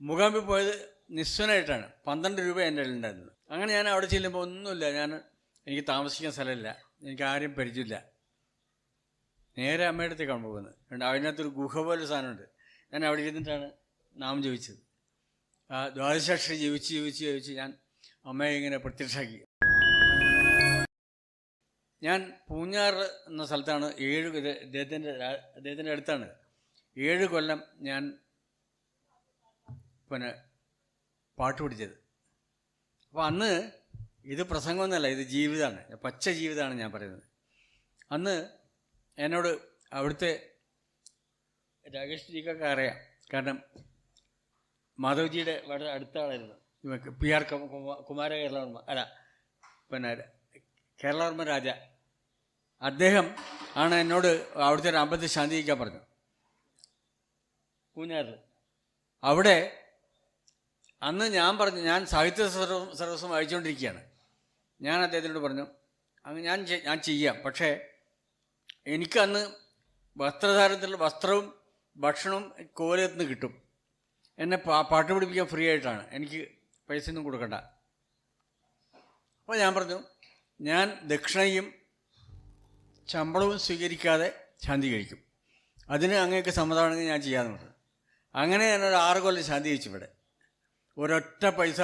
മുഖാമ്പി പോയത് നിസ്വനായിട്ടാണ് പന്ത്രണ്ട് രൂപ എന്റെ ഉണ്ടായിരുന്നത് അങ്ങനെ ഞാൻ അവിടെ ചെല്ലുമ്പോൾ ഒന്നുമില്ല ഞാൻ എനിക്ക് താമസിക്കാൻ സ്ഥലമില്ല എനിക്ക് ആരും പരിചയമില്ല നേരെ അമ്മയുടെ അടുത്തേക്കാണ് പോകുന്നത് ഉണ്ട് അതിനകത്തൊരു ഗുഹ പോലെ സാധനമുണ്ട് ഞാൻ അവിടെ ഇരുന്നിട്ടാണ് നാമം ജീവിച്ചത് ആ ദ്വാദശാക്ഷരി ജീവിച്ച് ജീവിച്ച് ജീവിച്ച് ഞാൻ അമ്മയെ ഇങ്ങനെ പ്രത്യക്ഷമാക്കി ഞാൻ പൂഞ്ഞാർ എന്ന സ്ഥലത്താണ് ഏഴ് അദ്ദേഹത്തിന്റെ അദ്ദേഹത്തിന്റെ അടുത്താണ് ഏഴ് കൊല്ലം ഞാൻ പിന്നെ പാട്ട് പിടിച്ചത്. അപ്പോൾ അന്ന് ഇത് പ്രസംഗമൊന്നുമല്ല ഇത് ജീവിതമാണ് പച്ച ജീവിതമാണ് ഞാൻ പറയുന്നത്. അന്ന് എന്നോട് അവിടുത്തെ രാകേഷ് ജിക്കൊക്കെ അറിയാം. കാരണം മാധവ്ജിയുടെ വളരെ അടുത്ത ആളായിരുന്നു ഇവക്ക് പി ആർ കുമ- കുമ- കുമാര കേരളവർമ്മ അല്ല പിന്നെ കേരളവർമ്മ രാജ. അദ്ദേഹം ആണ് എന്നോട് അവിടുത്തെ ഒരു അമ്പലത്തിൽ ശാന്തിക്കാൻ പറഞ്ഞു പൂഞ്ഞാറിൽ അവിടെ അന്ന് ഞാൻ പറഞ്ഞു ഞാൻ സാഹിത്യ സർവ- സർവസ്വം ഞാൻ അദ്ദേഹത്തിനോട് പറഞ്ഞു അങ്ങ് ഞാൻ ഞാൻ ചെയ്യാം. പക്ഷേ എനിക്കന്ന് വസ്ത്രധാരത്തിലുള്ള വസ്ത്രവും ഭക്ഷണവും കോലത്ത് നിന്ന് കിട്ടും. എന്നെ പാ പാട്ട് പഠിപ്പിക്കാൻ ഫ്രീ ആയിട്ടാണ്. എനിക്ക് പൈസ ഒന്നും കൊടുക്കണ്ട. അപ്പോൾ ഞാൻ പറഞ്ഞു ഞാൻ ദക്ഷിണയും ശമ്പളവും സ്വീകരിക്കാതെ ശാന്തി കഴിക്കും. അതിന് അങ്ങനെയൊക്കെ സമ്മതമാണെങ്കിൽ ഞാൻ ചെയ്യാമെന്ന് പറഞ്ഞു. അങ്ങനെ ഞാനൊരു ആറ് കൊല്ലം ശാന്തി കഴിച്ചു ഇവിടെ. ഒരൊറ്റ പൈസ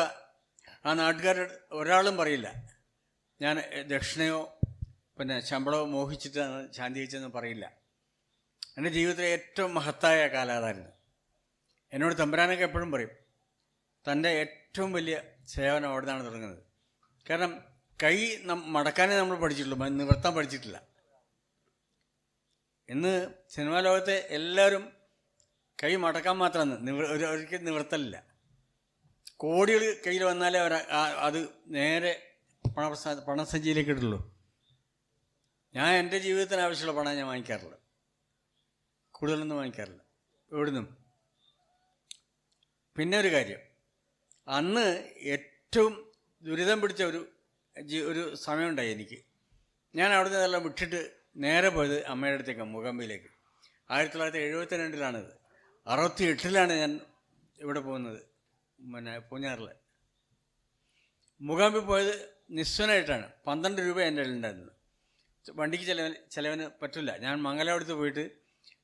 ആ നാട്ടുകാരുടെ ഒരാളും പറയില്ല. ഞാൻ ദക്ഷിണയോ പിന്നെ ശമ്പളമോ മോഹിച്ചിട്ടാണ് ശാന്തി വെച്ചതെന്ന് പറയില്ല. എന്റെ ജീവിതത്തിലെ ഏറ്റവും മഹത്തായ കാലം അതായിരുന്നു എന്നോട് തമ്പുരാനൊക്കെ എപ്പോഴും പറയും തന്റെ ഏറ്റവും വലിയ സേവനം അവിടെ നിന്നാണ് തുടങ്ങുന്നത്. കാരണം കൈ മടക്കാനേ നമ്മൾ പഠിച്ചിട്ടുള്ളൂ നിവർത്താൻ പഠിച്ചിട്ടില്ല. ഇന്ന് സിനിമാ ലോകത്തെ എല്ലാവരും കൈ മടക്കാൻ മാത്രമാണ് നിവ ഒരു ഒരിക്കലും നിവർത്തലില്ല. കോടികൾ കയ്യിൽ വന്നാലേ അവർ അത് നേരെ പണപ്രസാ പണസഞ്ചിയിലേക്ക് ഇടുള്ളൂ ഞാൻ എന്റെ ജീവിതത്തിന് ആവശ്യമുള്ള പണം ഞാൻ വാങ്ങിക്കാറില്ല കൂടുതലൊന്നും വാങ്ങിക്കാറില്ല. എവിടുന്നും. പിന്നെ ഒരു കാര്യം. അന്ന് ഏറ്റവും ദുരിതം പിടിച്ച ഒരു ഒരു സമയമുണ്ടായി എനിക്ക്. ഞാൻ അവിടുന്ന് ഇതെല്ലാം വിട്ടിട്ട് നേരെ പോയത് അമ്മയുടെ അടുത്തേക്ക് മുഖാമ്പിയിലേക്ക് ആയിരത്തി തൊള്ളായിരത്തി എഴുപത്തി രണ്ടിലാണിത് അറുപത്തി എട്ടിലാണ് ഞാൻ ഇവിടെ പോകുന്നത്. പിന്നെ പൂഞ്ഞാറിൽ മുഖാമ്പി പോയത് നിസ്വനായിട്ടാണ് പന്ത്രണ്ട് രൂപ എന്റെ ഉണ്ടായിരുന്നത് വണ്ടിക്ക് ചിലവന് ചിലവിന് പറ്റില്ല ഞാൻ മംഗലാപുരത്ത് പോയിട്ട്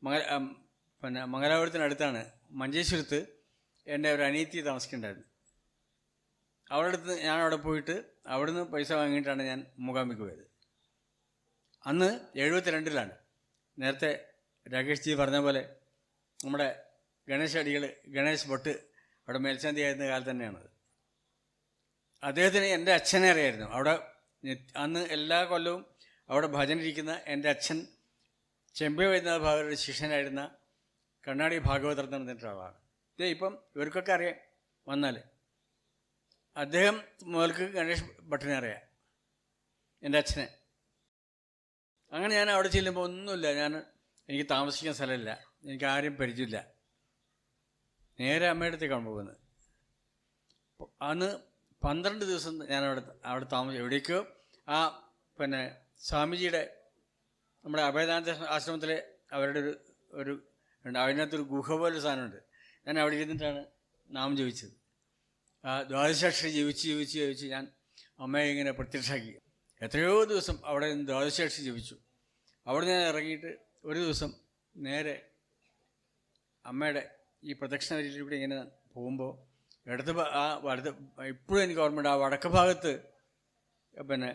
മംഗല ഉം, പിന്നെ മംഗലാപുരത്തിനടുത്താണ് മഞ്ചേശ്വരത്ത് എന്റെ ഒരു അനിയത്തി താമസിക്കുന്നുണ്ടായിരുന്നു. അവിടെ അടുത്ത് ഞാൻ അവിടെ പോയിട്ട് അവിടുന്ന് പൈസ വാങ്ങിയിട്ടാണ് ഞാൻ മുഖാമിക്ക് പോയത്. അന്ന് എഴുപത്തി രണ്ടിലാണ് നേരത്തെ രാകേഷ് ജി പറഞ്ഞ പോലെ നമ്മുടെ ഗണേശ് അടികൾ ഗണേശ് ഭട്ട് അവിടെ മേൽശാന്തി ആയിരുന്ന കാലത്ത് തന്നെയാണത്. അദ്ദേഹത്തിന് എന്റെ അച്ഛനെ അറിയായിരുന്നു. അവിടെ അന്ന് എല്ലാ കൊല്ലവും അവിടെ ഭജന ഇരിക്കുന്ന എന്റെ അച്ഛൻ ചെമ്പ വൈദ്യനാഥ ഭാഗവതരുടെ ശിഷ്യനായിരുന്ന കണ്ണാടി ഭാഗവതർ പറഞ്ഞിട്ട് ആളാണ് ഇത് ഇപ്പം ഇവർക്കൊക്കെ അറിയാം വന്നാൽ അദ്ദേഹം മുതൽക്ക് ഗണേഷ് ഭട്ടിനെ അറിയാം എന്റെ അച്ഛനെ. അങ്ങനെ ഞാൻ അവിടെ ചെല്ലുമ്പോൾ ഒന്നുമില്ല. ഞാൻ എനിക്ക് താമസിക്കാൻ സ്ഥലമില്ല. എനിക്ക് ആരും പരിചയമില്ല. നേരെ അമ്മയുടെ അടുത്തേക്കാണ് പോകുന്നത്. അന്ന് പന്ത്രണ്ട് ദിവസം ഞാൻ അവിടെ അവിടെ താമസിച്ചു എവിടേക്കോ ആ പിന്നെ സ്വാമിജിയുടെ നമ്മുടെ അഭയദാനന്ദ ആശ്രമത്തിലെ അവരുടെ ഒരു ഒരു അതിനകത്തൊരു ഗുഹ പോലെ സാധനമുണ്ട്. ഞാൻ അവിടെ ഇരുന്നിട്ടാണ് നാമം ജപിച്ചത്. ആ ദ്വാദശാക്ഷരി ജപിച്ച് ജപിച്ച് ജീവിച്ച് ഞാൻ അമ്മയെ ഇങ്ങനെ പ്രത്യക്ഷമാക്കി എത്രയോ ദിവസം അവിടെ നിന്ന് ദ്വാദശാക്ഷരി ജപിച്ചു. അവിടെ ഞാൻ ഇറങ്ങിയിട്ട് ഒരു ദിവസം നേരെ അമ്മയുടെ ഈ പ്രദക്ഷിണ വരിയിലൂടെ ഇങ്ങനെ പോകുമ്പോൾ ഇടത് ആ വലത് ഇപ്പോഴും എനിക്ക് ഓർമ്മയുണ്ട് ആ വടക്ക് ഭാഗത്ത് പിന്നെ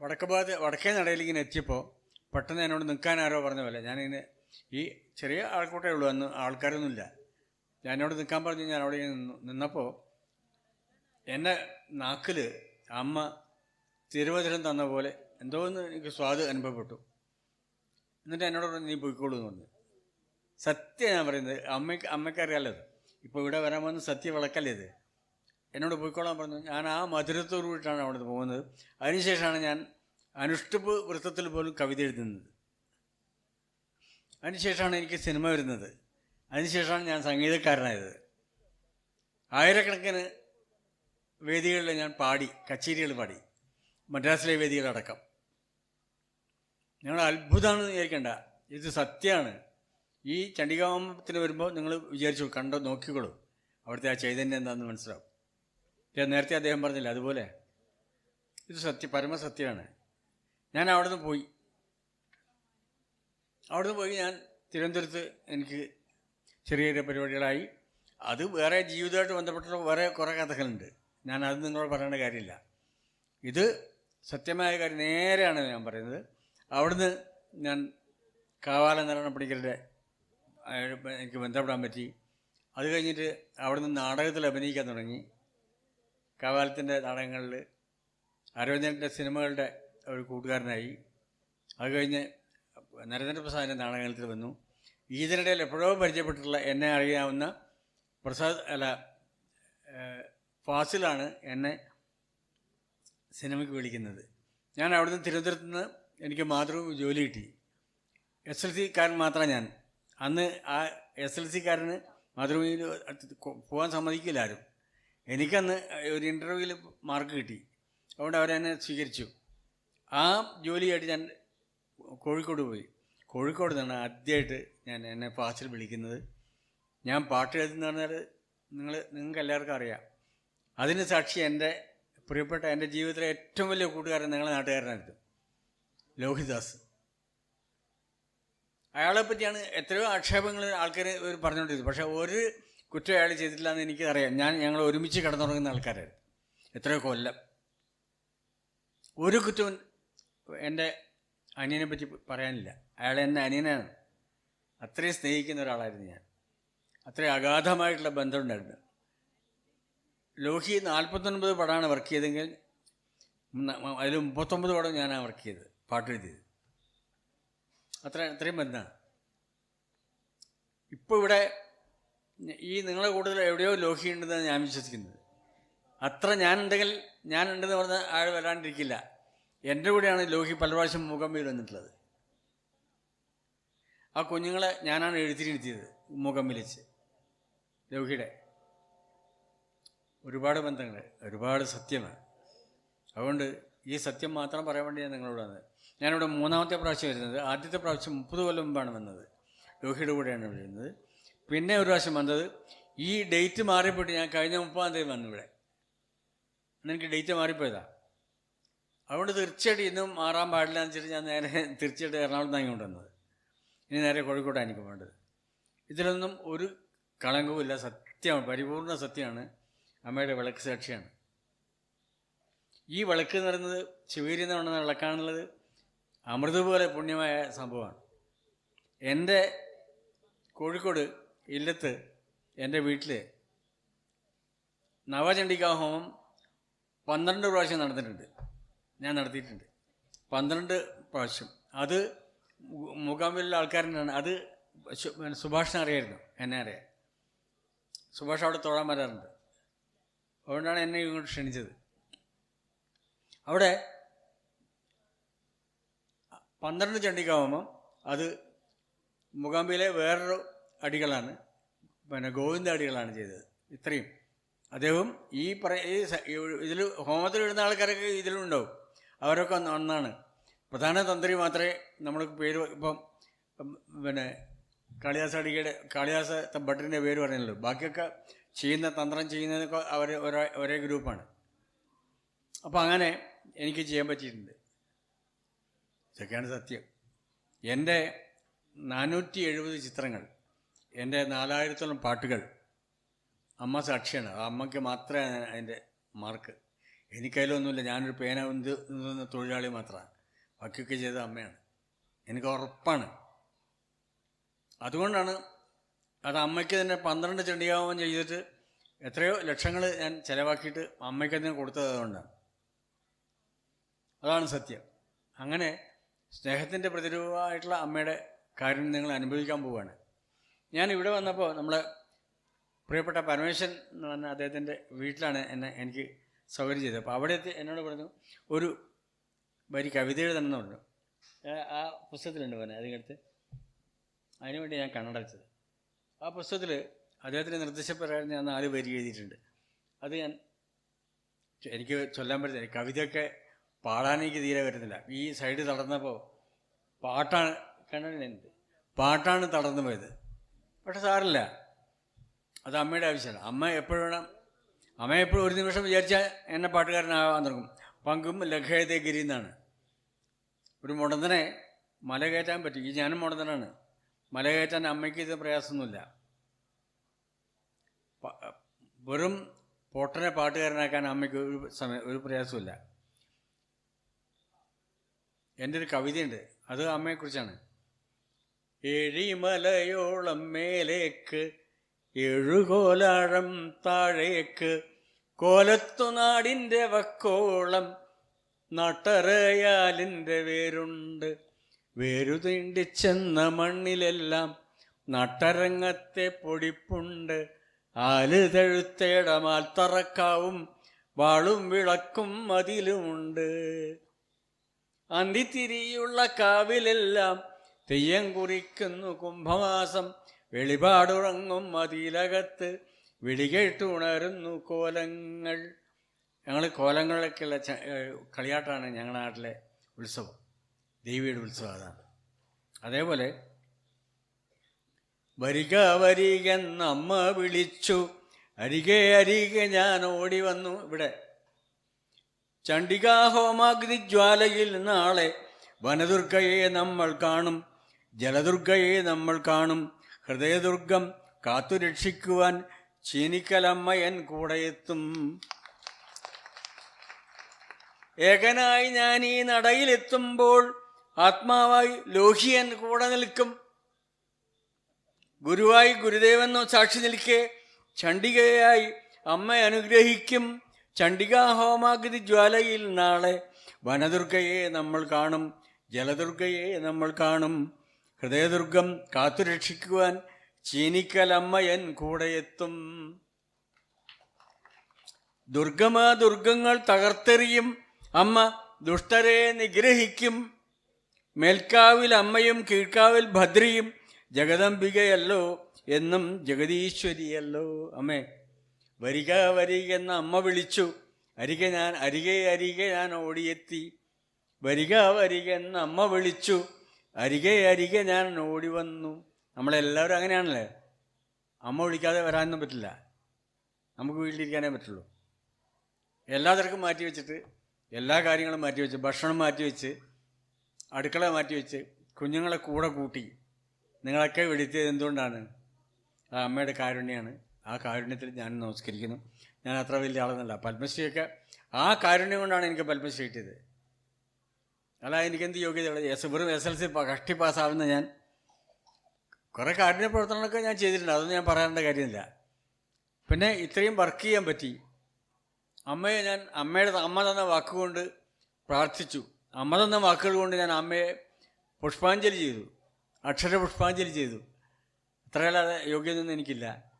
വടക്ക് ഭാഗത്ത് വടക്കേ നടയിൽ ഇങ്ങനെ എത്തിയപ്പോൾ പെട്ടെന്ന് എന്നോട് നിൽക്കാൻ ആരോ പറഞ്ഞ പോലെ ഞാനിങ്ങനെ ഈ ചെറിയ ആൾക്കൂട്ടേ ഉള്ളൂ അന്ന് ആൾക്കാരൊന്നുമില്ല. ഞാൻ എന്നോട് നിൽക്കാൻ പറഞ്ഞു ഞാൻ അവിടെ നിന്നപ്പോൾ എന്നെ നാക്കിൽ അമ്മ തിരുവചനം തന്ന പോലെ എന്തോ ഒന്ന് എനിക്ക് സ്വാദ് അനുഭവപ്പെട്ടു. എന്നിട്ട് എന്നോട് പറഞ്ഞു നീ പോയിക്കോളൂ എന്ന് പറഞ്ഞു. സത്യം ഞാൻ പറയുന്നത്. അമ്മയ്ക്ക് ഇത്. ഇപ്പോൾ ഇവിടെ വരാൻ വന്ന് സത്യം വിളക്കല്ലേ ഇത്? എന്നോട് പോയിക്കോളാൻ പറഞ്ഞു. ഞാൻ ആ മധുരത്തോടു കൂടിയിട്ടാണ് അവിടെ പോകുന്നത്. അതിനുശേഷമാണ് ഞാൻ അനുഷ്ടുപ്പ് വൃത്തത്തിൽ പോലും കവിത എഴുതുന്നത്. അതിനുശേഷമാണ് എനിക്ക് സിനിമ വരുന്നത്. അതിനുശേഷമാണ് ഞാൻ സംഗീതക്കാരനായത്. ആയിരക്കണക്കിന് വേദികളിൽ ഞാൻ പാടി കച്ചേരികൾ പാടി. മദ്രാസിലെ വേദികളടക്കം. ഞങ്ങൾ അത്ഭുതമാണെന്ന് വിചാരിക്കേണ്ട. ഇത് സത്യമാണ്. ഈ ചണ്ഡികാമത്തിന് വരുമ്പോൾ നിങ്ങൾ വിചാരിച്ചു കണ്ടോ നോക്കിക്കോളൂ. അവിടുത്തെ ആ ചൈതന്യം എന്താണെന്ന് മനസ്സിലാവും. നേരത്തെ അദ്ദേഹം പറഞ്ഞില്ല അതുപോലെ. ഇത് സത്യ പരമസത്യമാണ്. ഞാൻ അവിടുന്ന് പോയി. അവിടുന്ന് പോയി ഞാൻ തിരുവനന്തപുരത്ത് എനിക്ക് ചെറിയ ചെറിയ പരിപാടികളായി. അത് വേറെ ജീവിതമായിട്ട് ബന്ധപ്പെട്ട വേറെ കുറേ കഥകളുണ്ട്. ഞാൻ അത് നിങ്ങളോട് പറയേണ്ട കാര്യമില്ല. ഇത് സത്യമായ കാര്യം നേരെയാണ് ഞാൻ പറയുന്നത്. അവിടുന്ന് ഞാൻ കാവാല നാരായണ പണിക്കരുടെ എനിക്ക് ബന്ധപ്പെടാൻ പറ്റി. അത് കഴിഞ്ഞിട്ട് അവിടെ നിന്ന് നാടകത്തിൽ അഭിനയിക്കാൻ തുടങ്ങി. കവാലത്തിന്റെ നാടകങ്ങളിൽ അരവിന്ദന്റെ സിനിമകളുടെ ഒരു കൂട്ടുകാരനായി. അത് കഴിഞ്ഞ് നരേന്ദ്രപ്രസാദിന്റെ നാടകത്തിൽ വന്നു. ഇതിനിടയിൽ എപ്പോഴോ പരിചയപ്പെട്ടിട്ടുള്ള എന്നെ അറിയാവുന്ന പ്രസാദ് അല്ല ഫാസിലാണ് എന്നെ സിനിമയ്ക്ക് വിളിക്കുന്നത്. ഞാൻ അവിടുന്ന് തിരുവനന്തപുരത്ത് നിന്ന് എനിക്ക് മാത്രം ജോലി കിട്ടി. എസ് എൽ സിക്കാരൻ മാത്രമാണ് ഞാൻ. അന്ന് ആ എസ് എൽ സിക്കാരന് മാതൃഭൂമിയിൽ പോകാൻ സമ്മതിക്കില്ല ആരും എനിക്കന്ന് ഒരു ഇന്റർവ്യൂവിൽ മാർക്ക് കിട്ടി. അതുകൊണ്ട് അവരെന്നെ സ്വീകരിച്ചു. ആ ജോലിയായിട്ട് ഞാൻ കോഴിക്കോട് പോയി. കോഴിക്കോട് നിന്നാണ് ആദ്യമായിട്ട് ഞാൻ എന്നെ പാച്ചിൽ വിളിക്കുന്നത്. ഞാൻ പാട്ട് എഴുതുന്ന പറഞ്ഞാൽ നിങ്ങൾ നിങ്ങൾക്ക് എല്ലാവർക്കും അറിയാം. അതിന് സാക്ഷി എന്റെ പ്രിയപ്പെട്ട എന്റെ ജീവിതത്തിലെ ഏറ്റവും വലിയ കൂട്ടുകാരൻ നിങ്ങളെ നാട്ടുകാരനായിരുന്നു. ലോഹിദാസ്. അയാളെ പറ്റിയാണ് എത്രയോ ആക്ഷേപങ്ങൾ ആൾക്കാർ പറഞ്ഞുകൊണ്ടിരുന്നത്. പക്ഷേ ഒരു കുറ്റം അയാൾ ചെയ്തിട്ടില്ല എന്ന് എനിക്കറിയാം. ഞാൻ ഞങ്ങൾ ഒരുമിച്ച് കിടന്നുറങ്ങുന്ന ആൾക്കാരായിരുന്നു എത്രയോ കൊല്ലം. ഒരു കുറ്റവും എന്റെ അനിയനെ പറ്റി പറയാനില്ല. അയാൾ എന്റെ അനിയനാണ്. അത്രയും സ്നേഹിക്കുന്ന ഒരാളായിരുന്നു ഞാൻ. അത്രയും അഗാധമായിട്ടുള്ള ബന്ധമുണ്ടായിരുന്നു. ലോഹി നാൽപ്പത്തൊൻപത് പടമാണ് വർക്ക് ചെയ്തെങ്കിൽ അതിൽ മുപ്പത്തൊമ്പത് പടം ഞാനാണ് വർക്ക് ചെയ്തത് പാട്ട് എഴുതിയത്. അത്ര അത്രയും ബന്ധമാണ് ഇപ്പോൾ ഇവിടെ ഈ നിങ്ങളെ കൂടുതൽ എവിടെയോ ലോഹി ഞാൻ വിശ്വസിക്കുന്നത്. അത്ര ഞാനുണ്ടെങ്കിൽ ഞാനുണ്ടെന്ന് പറഞ്ഞ ആൾ വരാണ്ടിരിക്കില്ല. എന്റെ കൂടെയാണ് ലോഹി പല പ്രാവശ്യം മുഖമ്മിൽ വന്നിട്ടുള്ളത്. ആ കുഞ്ഞുങ്ങളെ ഞാനാണ് എഴുത്തിരിരുത്തിയത് വിളിച്ച്. ലോഹിയുടെ. ഒരുപാട് ബന്ധങ്ങൾ ഒരുപാട് സത്യമാണ് അതുകൊണ്ട് ഈ സത്യം മാത്രം പറയാൻ വേണ്ടി ഞാൻ നിങ്ങളോട് വന്നത്. ഞാനിവിടെ മൂന്നാമത്തെ പ്രാവശ്യം വരുന്നത്. ആദ്യത്തെ പ്രാവശ്യം മുപ്പത് കൊല്ലം മുമ്പാണ് വന്നത്. ലോഹിയുടെ കൂടെയാണ് വരുന്നത്. പിന്നെ ഒരു പ്രാവശ്യം വന്നത്. ഈ ഡേറ്റ് മാറിപ്പോയിട്ട് ഞാൻ കഴിഞ്ഞ മുപ്പതാം തീയതി വന്നു ഇവിടെ. എനിക്ക് ഡേറ്റ് മാറിപ്പോയതാ. അതുകൊണ്ട് തീർച്ചയായിട്ടും ഇന്നും മാറാൻ പാടില്ല എന്ന് വെച്ചിട്ട് ഞാൻ നേരെ തീർച്ചയായിട്ടും എറണാകുളത്ത് അങ്ങോട്ട് വന്നത് ഇനി നേരെ കോഴിക്കോട്ടാണ് എനിക്ക് വേണ്ടത്. ഇതിലൊന്നും ഒരു കളങ്കവുമില്ല സത്യമാണ്. പരിപൂർണ സത്യമാണ്. അമ്മയുടെ വിളക്ക് സാക്ഷിയാണ്. ഈ വിളക്ക് എന്ന് പറയുന്നത് ചുവരിന്ന് എന്ന് വിളക്കാണുള്ളത്. അമൃത് പോലെ പുണ്യമായ സംഭവമാണ്. എന്റെ കോഴിക്കോട് ഇല്ലത്ത് എന്റെ വീട്ടിൽ നവചണ്ഡികാ ഹോമം പന്ത്രണ്ട് പ്രാവശ്യം നടന്നിട്ടുണ്ട്. ഞാൻ നടത്തിയിട്ടുണ്ട്. പന്ത്രണ്ട് പ്രാവശ്യം. അത് മുഖാമ്പിലുള്ള ആൾക്കാരനാണ്. അത് സുഭാഷിനെ അറിയായിരുന്നു എന്നെ അറിയാം സുഭാഷ് അവിടെ തൊഴാൻ വരാറുണ്ട്. അതുകൊണ്ടാണ് എന്നെ ഇങ്ങോട്ട് ക്ഷണിച്ചത്. അവിടെ പന്ത്രണ്ട് ചണ്ഡികാവുമ്പം അത് മുഖാമ്പിയിലെ വേറൊരു അടികളാണ്. പിന്നെ ഗോവിന്ദ അടികളാണ് ചെയ്തത്. ഇത്രയും. അദ്ദേഹം ഈ പറ ഈ ഇതിൽ ഹോമത്തിൽ ഇടുന്ന ആൾക്കാരൊക്കെ ഇതിലുണ്ടാവും അവരൊക്കെ ഒന്നാണ്. പ്രധാന തന്ത്രി മാത്രമേ നമ്മൾക്ക് പേര് ഇപ്പം പിന്നെ കാളിദാസ അടികയുടെ കാളിദാസ ഭട്ടിന്റെ പേര് പറയുന്നുള്ളൂ ബാക്കിയൊക്കെ ചെയ്യുന്ന തന്ത്രം ചെയ്യുന്നതൊക്കെ അവർ ഒരേ ഒരേ ഗ്രൂപ്പാണ്. അപ്പോൾ അങ്ങനെ എനിക്ക് ചെയ്യാൻ പറ്റിയിട്ടുണ്ട്. ഇതൊക്കെയാണ് സത്യം. എന്റെ നാനൂറ്റി എഴുപത് ചിത്രങ്ങൾ എന്റെ നാലായിരത്തോളം പാട്ടുകൾ അമ്മ സാക്ഷിയാണ്. അമ്മയ്ക്ക് മാത്രമേ അതിന്റെ മാർക്ക്. എനിക്കതിലൊന്നുമില്ല. ഞാനൊരു പേന ഉന്ത് നിന്ന തൊഴിലാളി മാത്രമാണ്. ബാക്കിയൊക്കെ ചെയ്ത അമ്മയാണ്. എനിക്ക് ഉറപ്പാണ്. അതുകൊണ്ടാണ് അത് അമ്മയ്ക്ക് തന്നെ പന്ത്രണ്ട് ചെണ്ടിയാവുമ്പം ചെയ്തിട്ട് എത്രയോ ലക്ഷങ്ങൾ ഞാൻ ചിലവാക്കിയിട്ട് അമ്മയ്ക്ക് തന്നെ കൊടുത്തത് അതുകൊണ്ടാണ്. അതാണ് സത്യം. അങ്ങനെ സ്നേഹത്തിന്റെ പ്രതിരൂപമായിട്ടുള്ള അമ്മയുടെ കാര്യം നിങ്ങൾ അനുഭവിക്കാൻ പോവുകയാണ്. ഞാൻ ഇവിടെ വന്നപ്പോൾ നമ്മൾ പ്രിയപ്പെട്ട പരമേശ്വരൻ എന്ന് പറഞ്ഞ അദ്ദേഹത്തിന്റെ വീട്ടിലാണ് എന്നെ എനിക്ക് സൗകര്യം ചെയ്തത്. അപ്പോൾ അവിടെ എത്തി എന്നോട് പറഞ്ഞു ഒരു വരി കവിത എഴുതണമെന്ന് പറഞ്ഞു. ആ പുസ്തകത്തിലുണ്ട് പോലെ അതിനടുത്ത് അതിനുവേണ്ടി ഞാൻ കണ്ണടച്ചത് ആ പുസ്തകത്തിൽ അദ്ദേഹത്തിന്റെ നിർദ്ദേശപ്രകാരം ഞാൻ നാല് വരി എഴുതിയിട്ടുണ്ട്. അത് ഞാൻ എനിക്ക് ചൊല്ലാൻ പറ്റുന്നില്ല. കവിതയൊക്കെ പാടാൻ തീരെ വരുന്നില്ല ഈ സൈഡ് തളർന്നപ്പോൾ പാട്ടാണ് കണ്ടിട്ടുണ്ട് പാട്ടാണ് തടർന്നു പോയത്. പക്ഷെ സാറില്ല അത് അമ്മയുടെ ആവശ്യമല്ല അമ്മ എപ്പോഴും വേണം. അമ്മ എപ്പോഴും ഒരു നിമിഷം വിചാരിച്ചാൽ എന്നെ പാട്ടുകാരനാകാൻ തുടങ്ങും. പങ്കും ലഘയതേ ഗിരി എന്നാണ്. ഒരു മുടന്തനെ മല കയറ്റാൻ പറ്റും. ഈ ഞാനും മുടന്തനാണ്. മല കയറ്റാൻ അമ്മയ്ക്ക് ഇത് പ്രയാസമൊന്നുമില്ല. വെറും പൊട്ടനെ പാട്ടുകാരനാക്കാൻ അമ്മയ്ക്ക് ഒരു സമയം ഒരു പ്രയാസമില്ല എന്റെ ഒരു കവിതയുണ്ട്. അത് അമ്മയെക്കുറിച്ചാണ്. ഏഴിമലയോളം മേലേക്ക് എഴുകോലാഴം താഴേക്ക് കോലത്തുനാടിന്റെ വക്കോളം നട്ടറയാലിന്റെ വേരുണ്ട്. വേരുതീണ്ടി ചെന്ന മണ്ണിലെല്ലാം നട്ടരങ്ങത്തെ പൊടിപ്പുണ്ട്. ആൽ തഴുത്തേടമാൽ തറക്കാവും വാളും വിളക്കും അതിലുമുണ്ട്. അന്തിത്തിരിയുള്ള കാവിലെല്ലാം തെയ്യം കുറിക്കുന്നു കുംഭമാസം. വെളിപാടുറങ്ങും മതിലകത്ത് വിളികേട്ടുണരുന്നു കോലങ്ങൾ. ഞങ്ങൾ കോലങ്ങളൊക്കെയുള്ള കളിയാട്ടാണ് ഞങ്ങളുടെ നാട്ടിലെ ഉത്സവം. ദേവിയുടെ ഉത്സവം അതാണ്. അതേപോലെ വരിക വരിക അമ്മ വിളിച്ചു. അരികെ അരികെ ഞാൻ ഓടി വന്നു. ഇവിടെ ചണ്ഡികാ ഹോമാഗ്നി ജ്വാലയിൽ നാളെ വനദുർഗയെ നമ്മൾ കാണും ജലദുർഗയെ നമ്മൾ കാണും. ഹൃദയദുർഗം കാത്തുരക്ഷിക്കുവാൻ ചീനിക്കലമ്മയൻ കൂടെയെത്തും ഏകനായി ഞാൻ ഈ നടയിലെത്തുമ്പോൾ ആത്മാവായി ലോഹിയൻ കൂടെ നിൽക്കും. ഗുരുവായി ഗുരുദേവനോ സാക്ഷി നിൽക്കെ ചണ്ഡികയായി അമ്മ അനുഗ്രഹിക്കും. ചണ്ഡികാ ഹോമാഗതി ജ്വാലയിൽ നാളെ വനദുർഗയെ നമ്മൾ കാണും ജലദുർഗയെ നമ്മൾ കാണും. ഹൃദയദുർഗം കാത്തുരക്ഷിക്കുവാൻ ചീനിക്കലമ്മയൻ കൂടെയെത്തും ദുർഗമാ ദുർഗങ്ങൾ തകർത്തെറിയും അമ്മ ദുഷ്ടരെ നിഗ്രഹിക്കും. മേൽക്കാവിൽ അമ്മയും കീഴ്ക്കാവിൽ ഭദ്രിയും ജഗദംബികയല്ലോ എന്നും ജഗദീശ്വരിയല്ലോ. അമ്മേ വരിക വരിക എന്ന അമ്മ വിളിച്ചു. അരികെ ഞാൻ അരികെ അരികെ ഞാൻ ഓടിയെത്തി. വരിക വരിക എന്ന അമ്മ വിളിച്ചു. അരികെ അരികെ ഞാൻ ഓടി വന്നു. നമ്മളെല്ലാവരും അങ്ങനെയാണല്ലേ? അമ്മ വിളിക്കാതെ വരാനൊന്നും പറ്റില്ല. നമുക്ക് വീട്ടിലിരിക്കാനേ പറ്റുള്ളൂ. എല്ലാ തിരക്കും മാറ്റി വെച്ചിട്ട് എല്ലാ കാര്യങ്ങളും മാറ്റി വെച്ച് ഭക്ഷണം മാറ്റി വെച്ച് അടുക്കള മാറ്റി വെച്ച് കുഞ്ഞുങ്ങളെ കൂടെ കൂട്ടി. നിങ്ങളൊക്കെ വിളിച്ചത് എന്തുകൊണ്ടാണ്? ആ അമ്മയുടെ കാരുണ്യമാണ് ആ കാരുണ്യത്തിൽ ഞാൻ നമസ്കരിക്കുന്നു. ഞാൻ അത്ര വലിയ ആളെന്നല്ല. പത്മശ്രീയൊക്കെ ആ കാരുണ്യം കൊണ്ടാണ് എനിക്ക് പത്മശ്രീ കിട്ടിയത്. അല്ല യോഗ്യത എസ് വെറും എസ് എൽ സി കഷ്ടി പാസ്സാവുന്ന ഞാൻ കുറേ കാരുണ്യ പ്രവർത്തനങ്ങളൊക്കെ ഞാൻ ചെയ്തിട്ടുണ്ട്. അതൊന്നും ഞാൻ പറയേണ്ട കാര്യമില്ല. പിന്നെ ഇത്രയും വർക്ക് ചെയ്യാൻ പറ്റി. അമ്മയെ ഞാൻ അമ്മയുടെ അമ്മ തന്ന വാക്കുകൊണ്ട് പ്രാർത്ഥിച്ചു. അമ്മ തന്ന വാക്കുകൾ കൊണ്ട് ഞാൻ അമ്മയെ പുഷ്പാഞ്ജലി ചെയ്തു. അക്ഷര പുഷ്പാഞ്ജലി ചെയ്തു. അത്രയല്ലാതെ യോഗ്യതൊന്നും എനിക്കില്ല.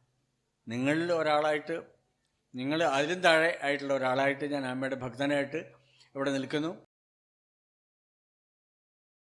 നിങ്ങളിൽ ഒരാളായിട്ട് നിങ്ങൾ അതിലും താഴെ ആയിട്ടുള്ള ഒരാളായിട്ട് ഞാൻ അമ്മയുടെ ഭക്തനായിട്ട് ഇവിടെ നിൽക്കുന്നു.